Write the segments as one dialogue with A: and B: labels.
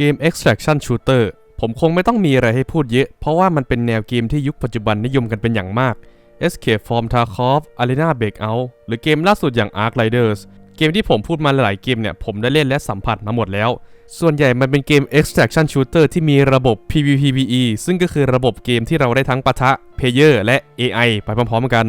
A: เกม Extraction Shooter ผมคงไม่ต้องมีอะไรให้พูดเยอะ เพราะว่ามันเป็นแนวเกมที่ยุคปัจจุบันนิยมกันเป็นอย่างมาก Escape from Tarkov Arena Breakout หรือเกมล่าสุดอย่าง Ark Riders เกมที่ผมพูดมาหลายเกมเนี่ย ผมได้เล่นและสัมผัสมาหมดแล้ว ส่วนใหญ่มันเป็นเกม Extraction Shooter ที่มีระบบ PvPvE ซึ่งก็คือระบบเกมที่เราได้ทั้งปะทะ Player และ AI ไปพร้อมๆกัน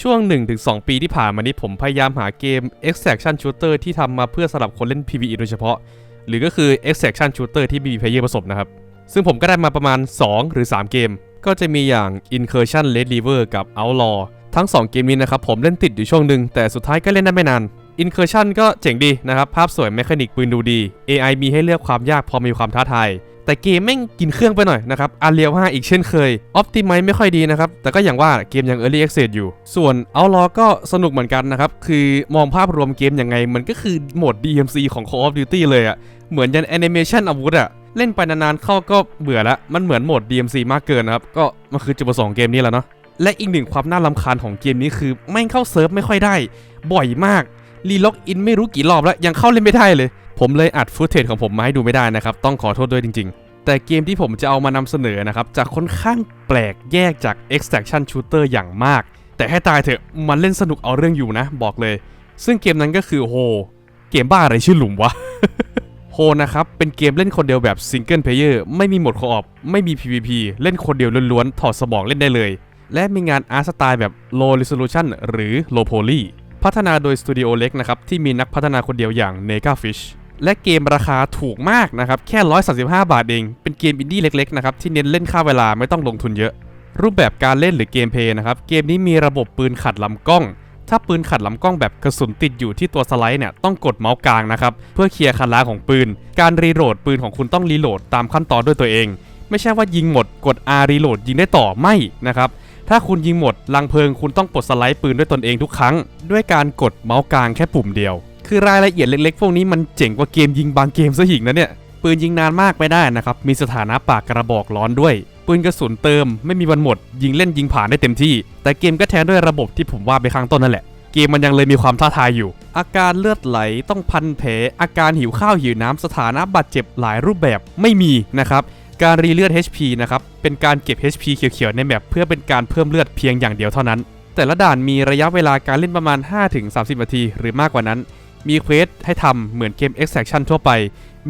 A: ช่วง 1-2 ปีที่ผ่านมานี้ผมพยายามหาเกม Extraction Shooter ที่ทำมาเพื่อสำหรับคนเล่น PvE โดยเฉพาะ หรือก็คือ Extraction Shooter ที่มีเพลเยอร์ผสมนะครับ ซึ่งผมก็ได้มาประมาณ 2 หรือ 3 เกม ก็จะมีอย่าง Incursion Red River กับ Outlaw ทั้ง 2 เกมนี้นะครับผมเล่นติดอยู่ช่วงหนึ่งแต่สุดท้ายก็เล่นได้ไม่นาน Incursion ก็เจ๋งดีนะครับ ภาพสวยแมคานิกปืนดูดี AI มีให้เลือกความยากพอมีความท้าทาย แต่เกมแม่งกินเครื่องไปหน่อยนะครับอาเรียว5อีกเช่นเคย Optimize ไม่ค่อยดีนะครับ แต่ก็อย่างว่าเกมยัง Early Access อยู่ ส่วน Outlaw ก็สนุกเหมือนกันนะครับ คือมองภาพรวมเกมยังไง มันก็คือโหมด DMC ของ Call of Duty เลยอะเหมือนยันแอนิเมชันอาวุธอะเล่นไปนานๆเข้าก็เบื่อละมันเหมือนโหมด DMC มากเกินนะครับ ก็มันคือจุดประสงค์เกมนี้แหละเนาะและอีกหนึ่งความน่ารำคาญของเกมนี้คือแม่เข้าเซิร์ฟไม่ค่อยได้ บ่อยมากรีล็อกอินไม่รู้กี่รอบแล้วยังเข้าเล่นไม่ได้เลย ผมเลยอัดฟุตเทจของผมมาให้ดูไม่ได้นะครับ ต้องขอโทษด้วยจริง ๆ แต่เกมที่ผมจะเอามานำเสนอนะครับจะค่อนข้างแปลกแยกจาก extraction shooter อย่างมาก แต่ให้ตายเถอะมันเล่นสนุกเอาเรื่องอยู่นะ บอกเลย ซึ่งเกมนั้นก็คือโฮเกมบ้าอะไรชื่อหลุมวะโฮนะครับ เป็นเกมเล่นคนเดียวแบบซิงเกิลเพลเยอร์ไม่มีโหมดคออปไม่มี PVP เล่นคนเดียวล้วนๆ ถอดสมองเล่นได้เลย และมีงานอาร์ตสไตล์แบบ low resolution หรือ low poly พัฒนาโดยสตูดิโอเล็กนะครับ ที่มีนักพัฒนาคนเดียวอย่าง Nega Fish และเกมราคาถูกมากนะครับ แค่ 135 บาทเอง เป็นเกมอินดี้เล็กๆนะครับ ที่เน้นเล่นค่าเวลาไม่ต้องลงทุนเยอะ รูปแบบการเล่นหรือเกมเพย์นะครับ เกมนี้มีระบบปืนขัดลำกล้อง ถ้าปืนขัดลำกล้องแบบกระสุนติดอยู่ที่ตัวสไลด์เนี่ยต้องกดเมาส์กลางนะครับ เพื่อเคลียร์คันล้าของปืน การรีโหลดปืนของคุณต้องรีโหลดตามขั้นตอนด้วยตัวเอง ไม่ใช่ว่ายิงหมดกด R รีโหลดยิงได้ต่อไม่นะครับถ้าคุณยิงหมดลังเพลิงคุณต้องปลดสไลด์ปืนด้วยตนเองทุกครั้ง ด้วยการกดเมาส์กลางแค่ปุ่มเดียว คือรายละเอียดเล็กๆ พวกนี้มันเจ๋งกว่าเกมยิงบางเกมซะอีกนะเนี่ย ปืนยิงนานมากไม่ได้นะครับ มีสถานะปากกระบอกร้อนด้วย ปืนกระสุนเติม ไม่มีวันหมด ยิงเล่นยิงผ่านได้เต็มที่ แต่เกมก็แทนด้วยระบบที่ผมว่าไปข้างต้นนั่นแหละ เกมมันยังเลยมีความท้าทายอยู่ อาการเลือดไหลต้องพันแผล อาการหิวข้าวหิวน้ำสถานะบาดเจ็บหลายรูปแบบไม่มีนะครับการรีเลือด HP นะครับ เป็นการเก็บ HP เขียวๆ ในแมปเพื่อเป็นการเพิ่มเลือดเพียงอย่างเดียวเท่านั้น แต่ละด่านมีระยะเวลาการเล่นประมาณ 5-30 นาทีหรือมากกว่านั้น มีเควสให้ทำเหมือนเกม Extraction ทั่วไป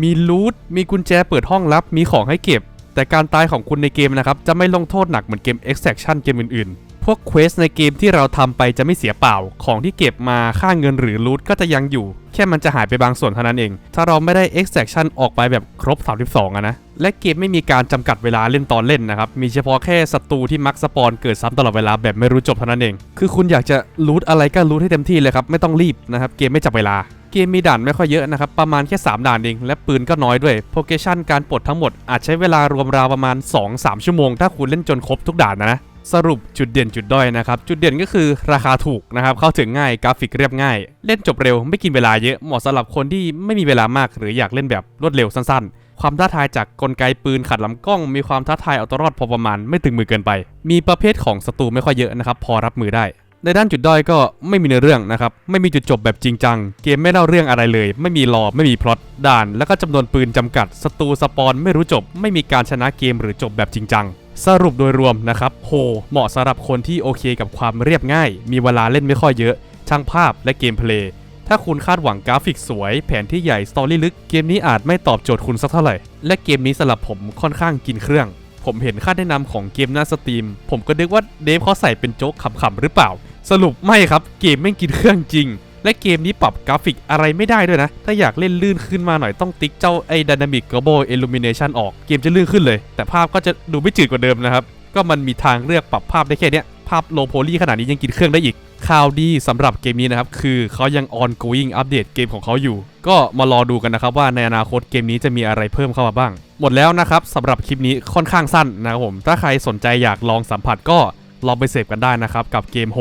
A: มีลูทมีกุญแจเปิดห้องลับ มีของให้เก็บ แต่การตายของคุณในเกมนะครับ จะไม่ลงโทษหนักเหมือนเกม Extraction เกมอื่นๆ พวกเควสในเกมที่เราทำไปจะไม่เสียเปล่า ของที่เก็บมาค่าเงินหรือลูทก็จะยังอยู่ แค่มันจะหายไปบางส่วนเท่านั้นเอง ถ้าเราไม่ได้ extraction ออกไปแบบครบ 32อะนะ และเกมไม่มีการจำกัดเวลาเล่นตอนเล่นนะครับ มีเฉพาะแค่ศัตรูที่มักสปอนเกิดซ้ำตลอดเวลาแบบไม่รู้จบเท่านั้นเอง คือคุณอยากจะลูทอะไรก็ลูทให้เต็มที่เลยครับ ไม่ต้องรีบนะครับ เกมไม่จับเวลา เกมมีด่านไม่ค่อยเยอะนะครับ ประมาณแค่ 3 ด่านเอง และปืนก็น้อยด้วยโปรเกชันการปลดทั้งหมดอาจใช้เวลารวมราวประมาณ 2-3 ชั่วโมง ถ้าคุณเล่นจนครบทุกด่านนะ สรุปจุดเด่นจุดด้อยนะครับ จุดเด่นก็คือราคาถูกนะครับ เข้าถึงง่ายกราฟิกเรียบง่าย เล่นจบเร็วไม่กินเวลาเยอะเหมาะสำหรับคนที่ไม่มีเวลามาก หรืออยากเล่นแบบรวดเร็วสั้น ๆ ความท้าทายจากกลไกปืนขัดลำกล้อง มีความท้าทายเอาตัวรอดพอประมาณไม่ตึงมือเกินไป มีประเภทของศัตรูไม่ค่อยเยอะนะครับพอรับมือได้ ในด้านจุดด้อยก็ไม่มีเนื้อเรื่องนะครับไม่มีจุดจบแบบจริงจังเกมไม่เล่าเรื่องอะไรเลย ไม่มีรอไม่มีพล็อตด่าน แล้วก็จำนวนปืนจำกัดศัตรูสปอนไม่รู้จบ ไม่มีการชนะเกมหรือจบแบบจริงจัง สรุปโดยรวมนะครับโฮเหมาะสำหรับคนที่โอเคกับความเรียบง่าย มีเวลาเล่นไม่ค่อยเยอะ ช่างภาพและเกมเพลย์ ถ้าคุณคาดหวังกราฟิกสวย แผนที่ใหญ่ สตอรี่ลึก เกมนี้อาจไม่ตอบโจทย์คุณสักเท่าไหร่ และเกมนี้สำหรับผมค่อนข้างกินเครื่อง ผมเห็นค่าแนะนำของเกมหน้าสตรีม ผมก็นึกว่าเดฟเขาใส่เป็นโจ๊กขำๆหรือเปล่า สรุปไม่ครับ เกมไม่กินเครื่องจริง และเกมนี้ปรับกราฟิกอะไรไม่ได้ด้วยนะ ถ้าอยากเล่นลื่นขึ้นมาหน่อยต้องติ๊กเจ้าไอ้ Dynamic Global Illumination ออกเกมจะลื่นขึ้นเลย แต่ภาพก็จะดูไม่จืดกว่าเดิมนะครับ ก็มันมีทางเลือกปรับภาพได้แค่เนี้ยภาพโลโพลีขนาดนี้ยังกินเครื่องได้อีกข่าวดีสำหรับเกมนี้นะครับ คือเขายัง ongoing อัปเดตเกมของเขาอยู่ ก็มารอดูกันนะครับว่าในอนาคตเกมนี้จะมีอะไรเพิ่มเข้ามาบ้าง หมดแล้วนะครับสำหรับคลิปนี้ค่อนข้างสั้นนะครับผม ถ้าใครสนใจอยากลองสัมผัสก็ลองไปเสพกันได้นะครับ กับเกมโฮ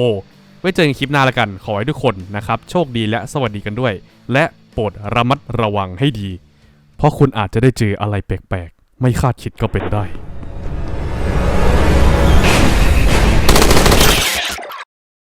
A: ไว้เจอกันคลิปหน้าละกัน ขอให้ทุกคนนะครับ โชคดีและสวัสดีกันด้วย และโปรดระมัดระวังให้ดี เพราะคุณอาจจะได้เจออะไรแปลกๆ ไม่คาดคิดก็เป็นได้